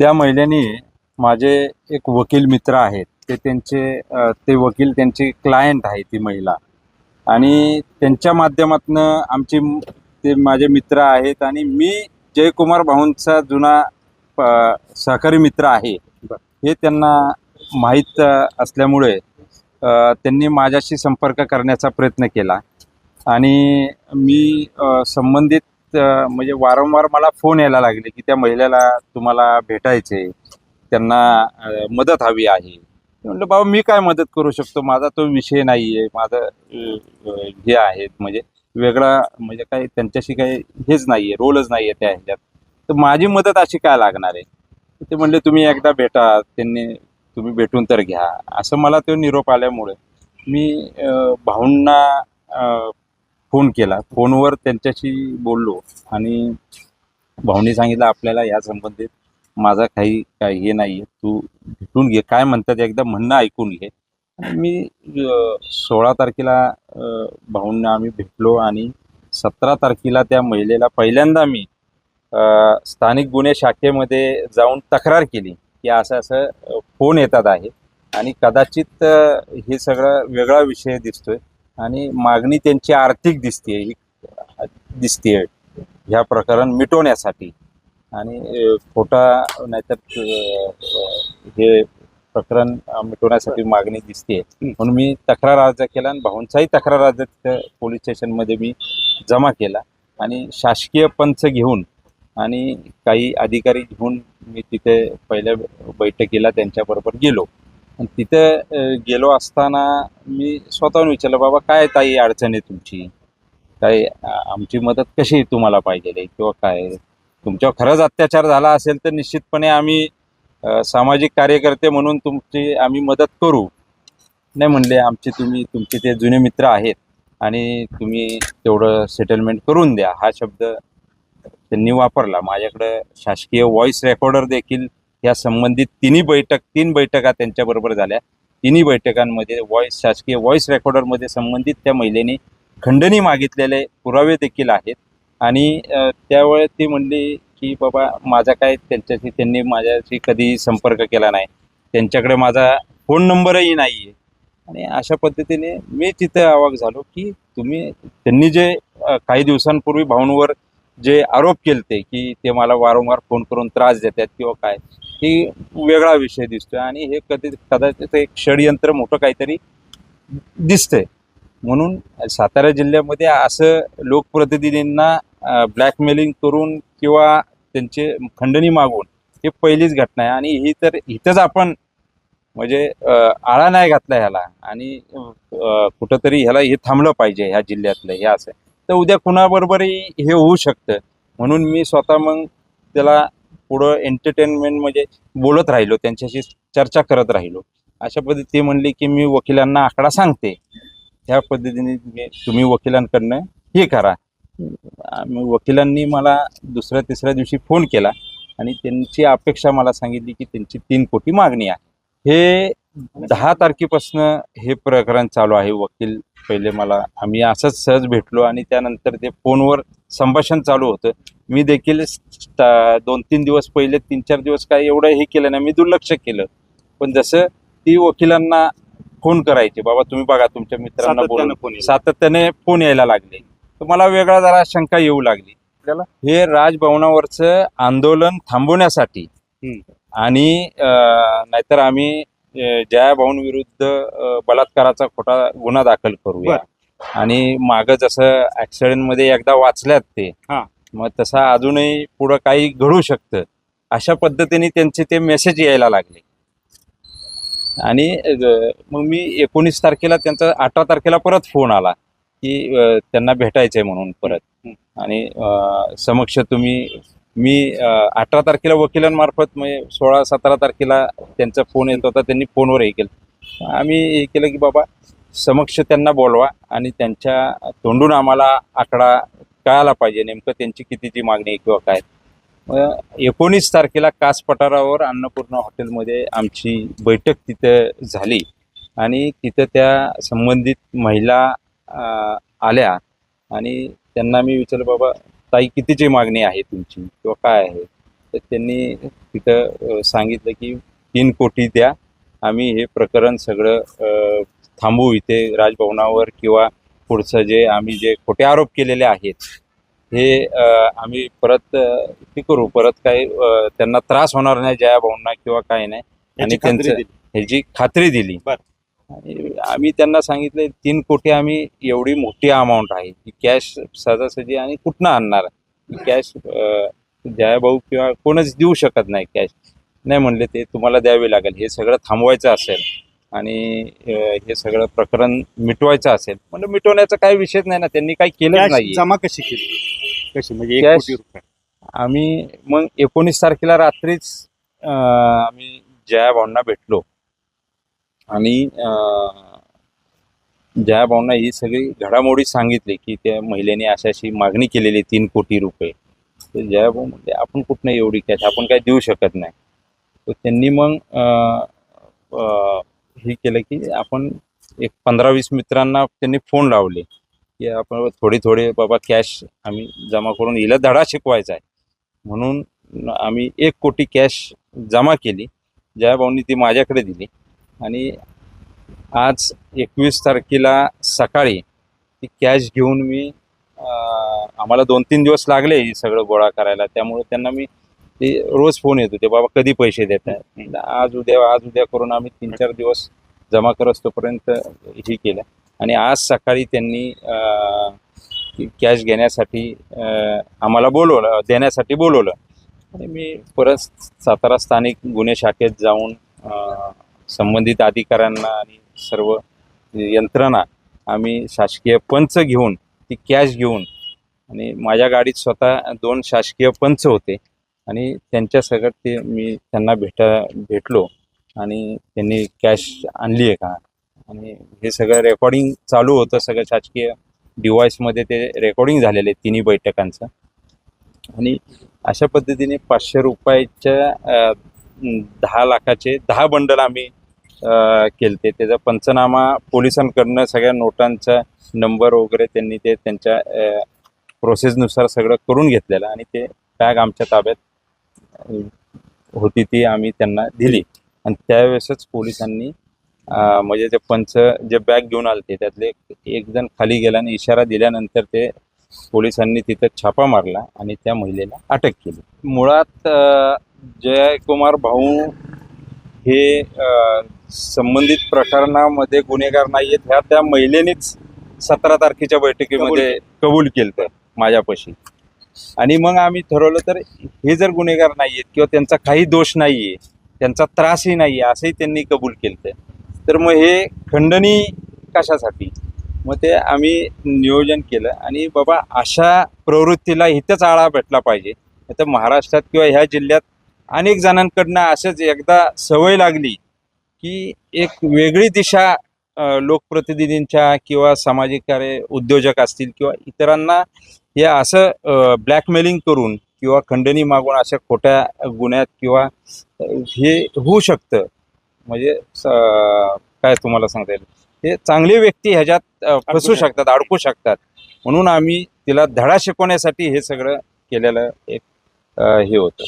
त्या महिलेने माझे एक वकील मित्र आहेत. ते त्यांचे ते वकील त्यांची क्लायंट आहे ती महिला. आणि त्यांच्या माध्यमातनं आमची ते माझे मित्र आहेत आणि मी जयकुमार भाऊंचा जुना सहकारी मित्र आहे. हे त्यांना माहीत असल्यामुळे त्यांनी माझ्याशी संपर्क करण्याचा प्रयत्न केला. आणि मी संबंधित म्हणजे वारंवार मला फोन यायला लागले की त्या महिलेला तुम्हाला भेटायचे त्यांना मदत हवी आहे. म्हटलं बाबा मी काय मदत करू शकतो? माझा तो विषय नाही आहे माझं हे आहेत म्हणजे वेगळा म्हणजे काही त्यांच्याशी काही हेच नाही आहे रोलच नाही आहे त्या ह्याच्यात. तर माझी मदत अशी काय लागणार आहे? ते म्हणले तुम्ही एकदा भेटा त्यांनी तुम्ही भेटून तर घ्या. असं मला तो निरोप आल्यामुळे मी भाऊंना फोन केला. फोनवर त्यांच्याशी बोललो आणि भाऊनी सांगितलं आपल्याला या संबंधित माझा काही काही हे नाही आहे तू भेटून घे. काय म्हणतात एकदा म्हणणं ऐकून घे. मी सोळा तारखेला भाऊंना आम्ही भेटलो आणि सतरा तारखेला त्या महिलेला पहिल्यांदा मी स्थानिक गुन्हे शाखेमध्ये जाऊन तक्रार केली की असं असं फोन येतात आहे. आणि कदाचित हे सगळं वेगळा विषय दिसतोय. आणि मागणी त्यांची आर्थिक दिसते दिसते ह्या प्रकरण मिटवण्यासाठी. आणि खोटा नाहीतर हे प्रकरण मिटवण्यासाठी मागणी दिसते म्हणून मी तक्रार अर्ज केला आणि भाऊंचाही तक्रार अर्ज तिथं पोलीस स्टेशनमध्ये मी जमा केला. आणि शासकीय पंच घेऊन आणि काही अधिकारी घेऊन मी तिथे पहिल्या बैठकीला त्यांच्याबरोबर गेलो. आणि तिथे गेलो असताना मी स्वतःहून विचारलं बाबा काय ताई अडचण आहे तुमची? काय आमची मदत कशी तुम्हाला पाहिजे किंवा काय? तुमच्यावर खरंच अत्याचार झाला असेल तर निश्चितपणे आम्ही सामाजिक कार्यकर्ते म्हणून तुमची आम्ही मदत करू. नाही म्हणले आमचे तुम्ही तुमचे ते जुने मित्र आहेत आणि तुम्ही तेवढं सेटलमेंट करून द्या. हा शब्द त्यांनी वापरला. माझ्याकडं शासकीय व्हॉइस रेकॉर्डर देखील या संबंधित तिन्ही बैठक तीन बैठका त्यांच्याबरोबर झाल्या. तिन्ही बैठकांमध्ये व्हॉइस शासकीय व्हॉइस रेकॉर्डरमध्ये संबंधित त्या महिलेने खंडणी मागितलेले पुरावे देखील आहेत. आणि त्यावेळेस ती म्हणली की बाबा माझा काय त्यांच्याशी त्यांनी माझ्याशी कधी संपर्क केला नाही. त्यांच्याकडे माझा फोन नंबरही नाही आहे आणि अशा पद्धतीने मी तिथं आवाक झालो की तुम्ही त्यांनी जे काही दिवसांपूर्वी भाऊंवर जे आरोप केलते की ते मला वारंवार फोन करून त्रास देतात किंवा काय ही वेगळा विषय दिसतोय आणि हे कधी कदाचित एक षडयंत्र मोठं काहीतरी दिसतंय. म्हणून सातारा जिल्ह्यामध्ये असं लोकप्रतिनिधींना ब्लॅकमेलिंग करून किंवा त्यांचे खंडणी मागून हे पहिलीच घटना आहे. आणि ही तर इथंच आपण म्हणजे आळा नाही घातला ह्याला आणि कुठंतरी ह्याला हे थांबलं पाहिजे ह्या जिल्ह्यातलं हे असं तर उद्या कुणाबरोबरही हे होऊ शकतं. म्हणून मी स्वतः मग त्याला पुढं एंटरटेनमेंट म्हणजे बोलत राहिलो त्यांच्याशी चर्चा करत राहिलो. अशा पद्धती म्हणली की मी वकिलांना आकडा सांगते. ह्या पद्धतीने मी तुम्ही वकिलांकडनं हे करा. वकिलांनी मला दुसऱ्या तिसऱ्या दिवशी फोन केला आणि त्यांची अपेक्षा मला सांगितली की त्यांची तीन कोटी मागणी आहे. हे दहा तारखेपासनं हे प्रकरण चालू आहे. वकील पहिले मला आम्ही असंच सहज भेटलो आणि त्यानंतर ते फोनवर संभाषण चालू होतं. मी देखील दोन तीन दिवस पहिले तीन चार दिवस काय एवढं हे केलं नाही. मी दुर्लक्ष केलं. पण जसं ती वकिलांना फोन करायचे बाबा तुम्ही बघा तुमच्या मित्रांना बोलून. सातत्यानं फोन यायला लागले. तर मला वेगळा जरा शंका येऊ लागली. आपल्याला? हे राजभवनावरचं आंदोलन थांबवण्यासाठी. आणि नाहीतर आम्ही अं, जया भाऊंविरुद्ध अं, बलात्काराचा खोटा गुन्हा दाखल करूया. आणि मागं जसं ऍक्सिडेंटमध्ये एकदा वाचल्यात ते हा. मग तसं अजूनही पुढं काही घडू शकतं. अशा पद्धतीने त्यांचे ते मेसेज यायला लागले. आणि मग मी एकोणीस तारखेला त्यांचा अठरा तारखेला परत फोन आला की त्यांना भेटायचंय म्हणून परत. आणि समक्ष तुम्ही मी अठरा तारखेला वकिलांमार्फत म्हणजे सोळा सतरा तारखेला त्यांचा फोन येत होता त्यांनी फोनवर हे केलं. आम्ही हे केलं की बाबा समक्ष त्यांना बोलवा आणि त्यांच्या तोंडून आम्हाला आकडा कळायला पाहिजे नेमकं त्यांची कितीची मागणी आहे किंवा काय. एकोणीस तारखेला कास पठारावर अन्नपूर्णा हॉटेलमध्ये आमची बैठक तिथं झाली. आणि तिथं त्या संबंधित महिला आल्या आणि त्यांना मी विचारलं बाबा ताई कितीची मागणी आहे तुमची? किंवा काय आहे? तर त्यांनी तिथं सांगितलं की तीन कोटी द्या. आम्ही हे प्रकरण सगळं अ, थांबवू इथे राजभवनावर किंवा पुढचं जे आम्ही जे खोटे आरोप केलेले आहेत हे आम्ही परत हे करू. परत काही त्यांना त्रास होणार नाही जया भाऊंना किंवा काही नाही. आणि त्यांचं. ह्याची खात्री दिली. आम्ही त्यांना सांगितलं तीन कोटी आम्ही एवढी मोठी अमाऊंट आहे की कॅश सहजासहजी आणि कुठनं आणणार? कॅश जयाभाऊ किंवा कोणच देऊ शकत नाही कॅश नाही म्हणले ते तुम्हाला द्यावे लागेल हे सगळं थांबवायचं असेल आणि हे सगळं प्रकरण मिटवायचं असेल. म्हणजे मिटवण्याचा काही विषयच नाही ना त्यांनी काही केलंच कॅश नाही जमा कशी केली? कशी? म्हणजे आम्ही मग एकोणीस तारखेला रात्रीच आम्ही जया भाऊंना भेटलो. आणि ज्या भाऊंना ही सगळी घडामोडी सांगितली की त्या महिलेने अशा अशी मागणी केलेली आहे तीन कोटी रुपये. तर जया भाऊ म्हणजे आपण कुठनं एवढी कॅश आपण काय देऊ शकत नाही. तर त्यांनी मग हे केलं की आपण एक पंधरा वीस मित्रांना त्यांनी फोन लावले की आपण थोडे थोडे बाबा कॅश आम्ही जमा करून हिला धडा शिकवायचा आहे. म्हणून आम्ही एक कोटी कॅश जमा केली. जयाभाऊंनी ती माझ्याकडे दिली. आणि आज एकवीस तारखेला सकाळी ती कॅश घेऊन मी आम्हाला दोन तीन दिवस लागले हे सगळं गोळा करायला. त्यामुळे त्यांना मी ते रोज फोन येत होते बाबा कधी पैसे देत आहेत? आज उद्या आज उद्या करून आम्ही तीन चार दिवस जमा करत असतोपर्यंत हे केलं. आणि आज सकाळी त्यांनी कॅश घेण्यासाठी आम्हाला बोलवलं देण्यासाठी बोलवलं. आणि मी परत सातारा स्थानिक गुन्हे शाखेत जाऊन संबंधित अधिकाऱ्यांना आणि सर्व यंत्रणा आम्ही शासकीय पंच घेऊन ती कॅश घेऊन आणि माझ्या गाडीत स्वतः दोन शासकीय पंच होते आणि त्यांच्या ते मी त्यांना भेटा भेटलो आणि त्यांनी कॅश आणली आहे का? आणि हे सगळं रेकॉर्डिंग चालू होतं सगळं शासकीय डिव्हाइसमध्ये ते रेकॉर्डिंग झालेलं आहे तिन्ही बैठकांचं. आणि अशा पद्धतीने पाचशे रुपयाच्या दहा लाखाचे दहा बंडल आम्ही केलते. त्याचा पंचनामा पोलिसांकडनं सगळ्या नोटांचा नंबर वगैरे त्यांनी ते त्यांच्या प्रोसेसनुसार सगळं करून घेतलेलं आणि ते बॅग आमच्या ताब्यात होती ती आम्ही त्यांना दिली. आणि त्यावेळेसच पोलिसांनी म्हणजे ते पंच जे बॅग घेऊन आलते त्यातले एक जण खाली गेला आणि इशारा दिल्यानंतर ते पोलिसांनी तिथं छापा मारला आणि त्या महिलेला अटक केली. मुळात जयकुमार भाऊ हे संबंधित प्रकरणामध्ये गुन्हेगार नाही आहेत ह्या त्या महिलेनेच सतरा तारखेच्या बैठकीमध्ये कबूल केलं. माझ्यापाशी. आणि मग आम्ही ठरवलं तर हे जर गुन्हेगार नाही आहेत किंवा त्यांचा काही दोष नाही आहे त्यांचा त्रासही नाही आहे असंही त्यांनी कबूल केलं तर मग हे खंडणी कशासाठी? मग ते आम्ही नियोजन केलं आणि बाबा अशा प्रवृत्तीला इथंच आळा भेटला पाहिजे. तर महाराष्ट्रात किंवा ह्या जिल्ह्यात अनेक जणांकडनं असंच एकदा सवय लागली की एक वेगळी दिशा लोकप्रतिनिधींच्या किंवा सामाजिक कार्य उद्योजक असतील किंवा इतरांना हे असं ब्लॅकमेलिंग करून किंवा खंडणी मागून अशा खोट्या गुन्ह्यात किंवा हे होऊ शकतं. म्हणजे काय तुम्हाला सांगता येईल? हे चांगली व्यक्ती ह्याच्यात फसू शकतात. अडकू शकतात. म्हणून आम्ही तिला धडा शिकवण्यासाठी हे सगळं केलेलं एक हे होतं.